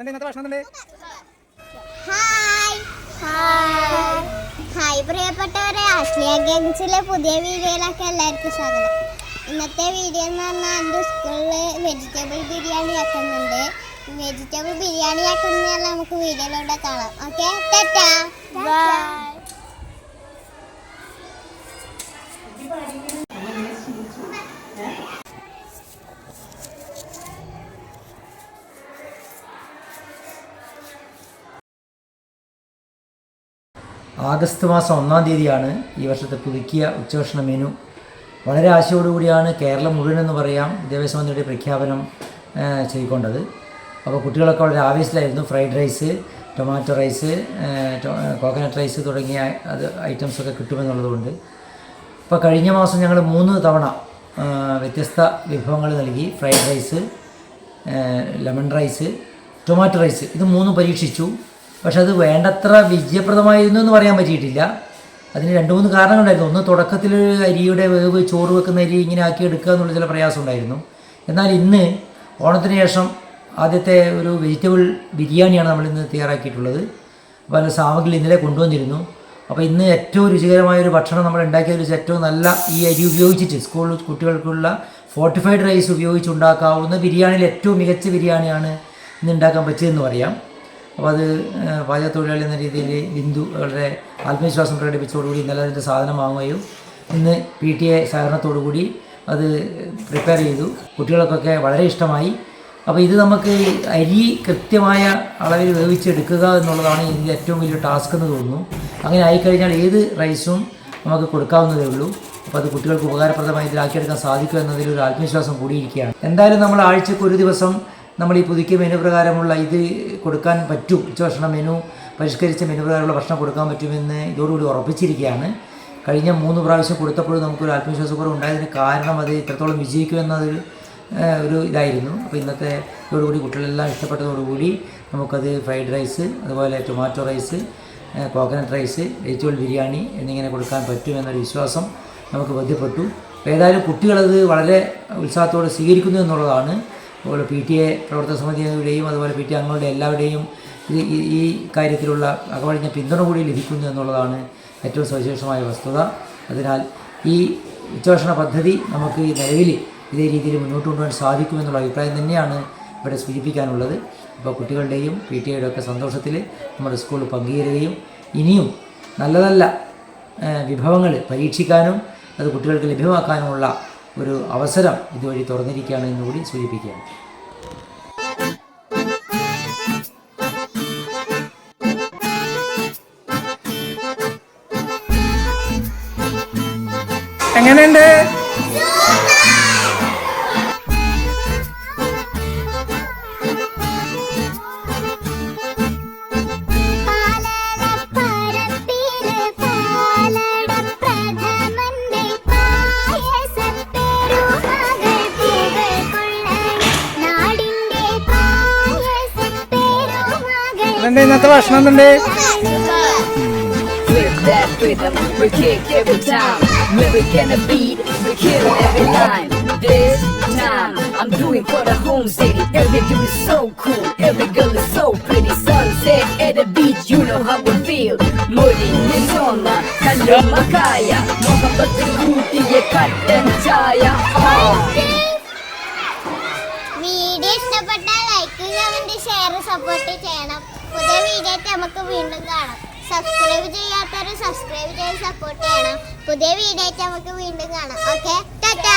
ഇന്നത്തെ ഭക്ഷണം hi hi hi പ്രിയപ്പെട്ടവരെ ആശ്ലിയ ഗെയിംസിലെ പുതിയ വീഡിയോയിലൊക്കെ എല്ലാവർക്കും സ്വാഗതം. ഇന്നത്തെ വീഡിയോ എന്ന് പറഞ്ഞാൽ എന്റെ സ്കൂളിൽ വെജിറ്റബിൾ ബിരിയാണി ആക്കുന്നുണ്ട്. വെജിറ്റബിൾ ബിരിയാണി ആക്കുന്നതെല്ലാം നമുക്ക് വീഡിയോയിലൂടെ കാണാം. ഓക്കെ ടാറ്റാ. ബൈ ആഗസ്റ്റ് മാസം ഒന്നാം തീയതിയാണ് ഈ വർഷത്തെ പുതുക്കിയ ഉച്ചഭക്ഷണ മെനു വളരെ ആശയോടുകൂടിയാണ് കേരളം മുഴുവൻ എന്ന് പറയാം വിദ്യാഭ്യാസ മന്ത്രിയുടെ പ്രഖ്യാപനം ചെയ്തുകൊണ്ടത്. അപ്പോൾ കുട്ടികളൊക്കെ വളരെ ആവേശത്തിലായിരുന്നു. Fried rice tomato rice coconut rice തുടങ്ങിയ അത് ഐറ്റംസൊക്കെ കിട്ടുമെന്നുള്ളതുകൊണ്ട്. ഇപ്പോൾ കഴിഞ്ഞ മാസം ഞങ്ങൾ മൂന്ന് തവണ വ്യത്യസ്ത വിഭവങ്ങൾ നൽകി. Fried rice lemon rice tomato rice. ഇത് മൂന്നും പരീക്ഷിച്ചു. പക്ഷെ അത് വേണ്ടത്ര വിജയപ്രദമായിരുന്നു എന്ന് പറയാൻ പറ്റിയിട്ടില്ല. അതിന് രണ്ട് മൂന്ന് കാരണങ്ങളുണ്ടായിരുന്നു. ഒന്ന് തുടക്കത്തിൽ അരിയുടെ വേവ് ചോറ് വെക്കുന്ന അരി ഇങ്ങനെ ആക്കി എടുക്കുക എന്നുള്ള ചില പ്രയാസം ഉണ്ടായിരുന്നു. എന്നാൽ ഇന്ന് ഓണത്തിന് ശേഷം ആദ്യത്തെ ഒരു വെജിറ്റബിൾ ബിരിയാണിയാണ് നമ്മൾ ഇന്ന് തയ്യാറാക്കിയിട്ടുള്ളത്. പല സാമഗ്രികൾ സാമഗ്രി ഇന്നലെ കൊണ്ടുവന്നിരുന്നു. അപ്പോൾ ഇന്ന് ഏറ്റവും രുചികരമായ ഒരു ഭക്ഷണം നമ്മൾ ഉണ്ടാക്കിയതിൽ ഒരു ഏറ്റവും നല്ല ഈ അരി ഉപയോഗിച്ചിട്ട് സ്കൂൾ കുട്ടികൾക്കുള്ള ഫോർട്ടിഫൈഡ് റൈസ് ഉപയോഗിച്ച് ഉണ്ടാക്കാവുന്ന ബിരിയാണിയിൽ ഏറ്റവും മികച്ച ബിരിയാണിയാണ് ഇന്ന് ഉണ്ടാക്കാൻ പറ്റിയതെന്ന് പറയാം. അപ്പോൾ അത് പാചകത്തൊഴിലാളി എന്ന രീതിയിൽ ബിന്ദു വളരെ ആത്മവിശ്വാസം പ്രകടിപ്പിച്ചതോടുകൂടി ഇന്നലെ അതിന്റെ സാധനം വാങ്ങുകയും ഇന്ന് പി ടി എ സഹകരണത്തോടുകൂടി അത് പ്രിപ്പയർ ചെയ്തു. കുട്ടികൾക്കൊക്കെ വളരെ ഇഷ്ടമായി. അപ്പോൾ ഇത് നമുക്ക് അരി കൃത്യമായ അളവിൽ വേവിച്ചെടുക്കുക എന്നുള്ളതാണ് ഇതിന്റെ ഏറ്റവും വലിയ ടാസ്ക് എന്ന് തോന്നുന്നു. അങ്ങനെ ആയിക്കഴിഞ്ഞാൽ ഏത് റൈസും നമുക്ക് കൊടുക്കാവുന്നതേ ഉള്ളൂ. അപ്പോൾ അത് കുട്ടികൾക്ക് ഉപകാരപ്രദമായി ഇതിലാക്കിയെടുക്കാൻ സാധിക്കും എന്നതിൽ ഒരു ആത്മവിശ്വാസം കൂടിയിരിക്കുകയാണ്. എന്തായാലും നമ്മൾ ആഴ്ചക്ക് ഒരു ദിവസം നമ്മൾ ഈ പുതുക്കിയ മെനു പ്രകാരമുള്ള ഇത് കൊടുക്കാൻ പറ്റും. ഉച്ചഭക്ഷണ മെനു പരിഷ്കരിച്ച മെനു പ്രകാരമുള്ള ഭക്ഷണം കൊടുക്കാൻ പറ്റുമെന്ന് ഇതോടുകൂടി ഉറപ്പിച്ചിരിക്കുകയാണ്. കഴിഞ്ഞ മൂന്ന് പ്രാവശ്യം കൊടുത്തപ്പോഴും നമുക്കൊരു ആത്മവിശ്വാസക്കുറവ് ഉണ്ടായതിന് കാരണം അത് ഇത്രത്തോളം വിജയിക്കുമെന്നതൊരു ഏഹ്, ഒരു ഇതായിരുന്നു. അപ്പോൾ ഇന്നത്തെ ഇതോടുകൂടി കുട്ടികളെല്ലാം ഇഷ്ടപ്പെട്ടതോടുകൂടി നമുക്കത് ഫ്രൈഡ് റൈസ് അതുപോലെ tomato rice coconut rice vegetable biryani എന്നിങ്ങനെ കൊടുക്കാൻ പറ്റുമെന്നൊരു വിശ്വാസം നമുക്ക് ബോധ്യപ്പെട്ടു. ഏതായാലും കുട്ടികളത് വളരെ ഉത്സാഹത്തോടെ സ്വീകരിക്കുന്നു എന്നുള്ളതാണ്. അതുപോലെ പി ടി എ പ്രവർത്തക സമിതിയുടെയും അതുപോലെ പി ടി അംഗങ്ങളുടെ എല്ലാവരുടെയും ഇത് ഈ- കാര്യത്തിലുള്ള അകവഴിഞ്ഞ പിന്തുണ കൂടി ലഭിക്കുന്നു എന്നുള്ളതാണ് ഏറ്റവും സവിശേഷമായ വസ്തുത. അതിനാൽ ഈ ഉച്ചഭക്ഷണ പദ്ധതി നമുക്ക് നിലവിൽ ഇതേ രീതിയിൽ മുന്നോട്ട് കൊണ്ടുപോകാൻ സാധിക്കുമെന്നുള്ള അഭിപ്രായം തന്നെയാണ് ഇവിടെ സൂചിപ്പിക്കാനുള്ളത്. അപ്പോൾ കുട്ടികളുടെയും പി ടി എയുടെ ഒക്കെ സന്തോഷത്തിൽ നമ്മുടെ സ്കൂൾ പങ്കുചേരുകയും ഇനിയും നല്ല നല്ല വിഭവങ്ങൾ പരീക്ഷിക്കാനും അത് കുട്ടികൾക്ക് ലഭ്യമാക്കാനുമുള്ള ഒരു അവസരം ഇതുവഴി തുറന്നിരിക്കുകയാണ് എന്നുകൂടി സൂചിപ്പിക്കുകയാണ്. എങ്ങനെയുണ്ട്? Katan Chaya. Oh. വീഡിയോ ഇഷ്ടപ്പെട്ടാൽ ലൈക്ക് കമന്റ് ഷെയർ സപ്പോർട്ട് ചെയ്യണം പുതിയ വീഡിയോ ആയിട്ട് നമുക്ക് വീണ്ടും കാണാം. സബ്സ്ക്രൈബ് ചെയ്യാത്തവർ സബ്സ്ക്രൈബ് ചെയ്ത് സപ്പോർട്ട് ചെയ്യണം. പുതിയ വീഡിയോ ആയിട്ട് നമുക്ക് വീണ്ടും കാണാം. ഓക്കെ ടാറ്റാ